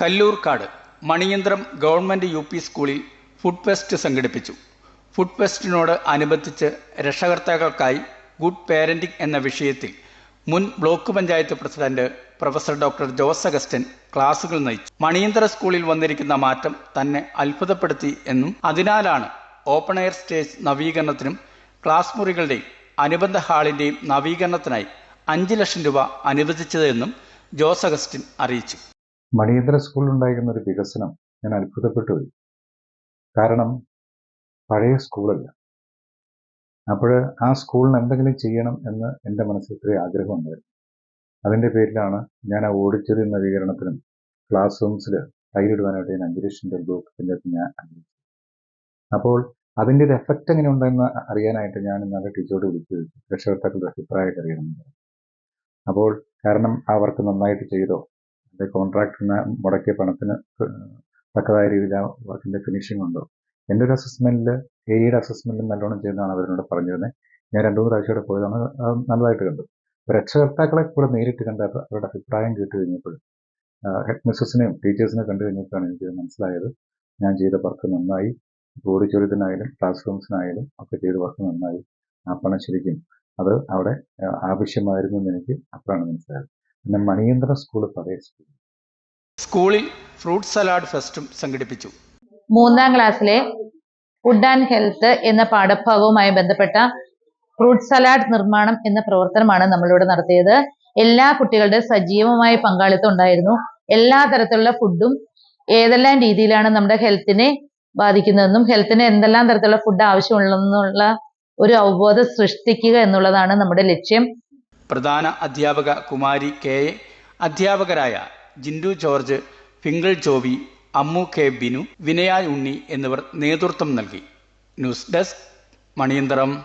Kalloorkkad Maniyanthram government U P സ്കൂളിൽ food fest സംഘടിപ്പിച്ചു. Food ഫെസ്റ്റിനോട് അനുബന്ധിച്ച് രക്ഷകർത്താക്കൾക്കായി ഗുഡ് പേരന്റിംഗ് എന്ന വിഷയത്തിൽ മുൻ block panchayat president professor doctor Jose Augustine ക്ലാസുകൾ നയിച്ചു. മണിയന്തര സ്കൂളിൽ വന്നിരിക്കുന്ന മാറ്റം തന്നെ അത്ഭുതപ്പെടുത്തി എന്നും അതിനാലാണ് ഓപ്പൺ എയർ സ്റ്റേജ് നവീകരണത്തിനും ക്ലാസ് മുറികളുടെയും അനുബന്ധ ഹാളിന്റെയും നവീകരണത്തിനായി അഞ്ച് ലക്ഷം രൂപ അനുവദിച്ചതെന്നും ജോസ് അഗസ്റ്റിൻ അറിയിച്ചു. മണിയന്തര സ്കൂളിൽ ഉണ്ടായിരുന്ന ഒരു വികസനം ഞാൻ അത്ഭുതപ്പെട്ടു പോയി. കാരണം പഴയ സ്കൂളല്ല. അപ്പോൾ ആ സ്കൂളിന് എന്തെങ്കിലും ചെയ്യണം എന്ന് എന്റെ മനസ്സിൽ ഒത്തിരി ആഗ്രഹമുണ്ടായിരുന്നു അതിന്റെ പേരിലാണ് ഞാൻ ആ ഓഡിറ്റോറിയം നവീകരണത്തിനും ക്ലാസ് റൂംസിൽ ടൈലിടുവാനായിട്ട് ഞാൻ രൂപ ബ്ലോക്ക് പഞ്ചായത്ത് ഞാൻ അനുവദിച്ചു അപ്പോൾ അതിന്റെ ഒരു എഫക്റ്റ് എങ്ങനെ ഉണ്ടെന്ന് അറിയാനായിട്ട് ഞാൻ ഇന്നലെ ടീച്ചറോട് വിളിച്ചു ചോദിച്ചു. രക്ഷകർത്താക്കളുടെ അഭിപ്രായമൊക്കെ അറിയണമെന്ന് അപ്പോൾ കാരണം ആ വർക്ക് നന്നായിട്ട് ചെയ്തോ? കോൺട്രാക്ടറിന് മുടക്കിയ പണത്തിന് തക്കതായ രീതിയിൽ ആ വർക്കിന്റെ ഫിനിഷിംഗ് ഉണ്ടോ? എന്റെ ഒരു അസസ്മെന്റിൽ ഏരിയയുടെ അസസ്മെന്റിൽ നല്ലോണം ചെയ്യുന്നതാണ് അവരോട് പറഞ്ഞിരുന്നത് ഞാൻ രണ്ടു മൂന്ന് പ്രാവശ്യം അവിടെ പോയതാണ്. നല്ലതായിട്ട് കണ്ടു. രക്ഷകർത്താക്കളെ കൂടെ നേരിട്ട് കണ്ട് അവ- അവരുടെ അഭിപ്രായം കേട്ട് കഴിഞ്ഞപ്പോൾ ഹെഡ് മിസ്സസിനെയും ടീച്ചേഴ്സിനെയും കണ്ടു കഴിഞ്ഞപ്പോഴാണ് എനിക്ക് മനസ്സിലായത്. ഞാൻ ചെയ്ത വർക്ക് നന്നായി. ഓഡിറ്റോറിയത്തിനായാലും ക്ലാസ് റൂംസിനായാലും ഒക്കെ ചെയ്ത വർക്ക് നന്നായി. ആ പണം ശരിക്കും അത് അവിടെ ആവശ്യമായിരുന്നു എന്ന് എനിക്ക് അപ്പോഴാണ് മനസ്സിലായത്. പിന്നെ മണിയന്ത്ര സ്കൂൾ പഴയ സ്കൂൾ. സ്കൂളിൽ ഫ്രൂട്ട് സലാഡ് ഫെസ്റ്റും സംഘടിപ്പിച്ചു. മൂന്നാം ക്ലാസ്സിലെ ഫുഡ് ആൻഡ് ഹെൽത്ത് എന്ന പാഠഭാഗവുമായി ബന്ധപ്പെട്ട ഫ്രൂട്ട് സലാഡ് നിർമ്മാണം എന്ന പ്രവർത്തനമാണ് നമ്മളിവിടെ നടത്തിയത്. എല്ലാ കുട്ടികളുടെ സജീവമായ പങ്കാളിത്തം ഉണ്ടായിരുന്നു. എല്ലാ തരത്തിലുള്ള ഫുഡും ഏതെല്ലാം രീതിയിലാണ് നമ്മുടെ ഹെൽത്തിനെ ബാധിക്കുന്നതെന്നും ഹെൽത്തിന് എന്തെല്ലാം തരത്തിലുള്ള ഫുഡ് ആവശ്യമുള്ളതെന്നുള്ള ഒരു അവബോധം സൃഷ്ടിക്കുക എന്നുള്ളതാണ് നമ്മുടെ ലക്ഷ്യം. പ്രധാന അധ്യാപക കുമാരി കെ. എ. അധ്യാപകരായ ജിൻഡു ജോർജ് ഫിങ്കിൾ ജോബി അമ്മു കെ. ബിനു വിനയ ഉണ്ണി എന്നിവർ നേതൃത്വം നൽകി. News desk Maniyantharam.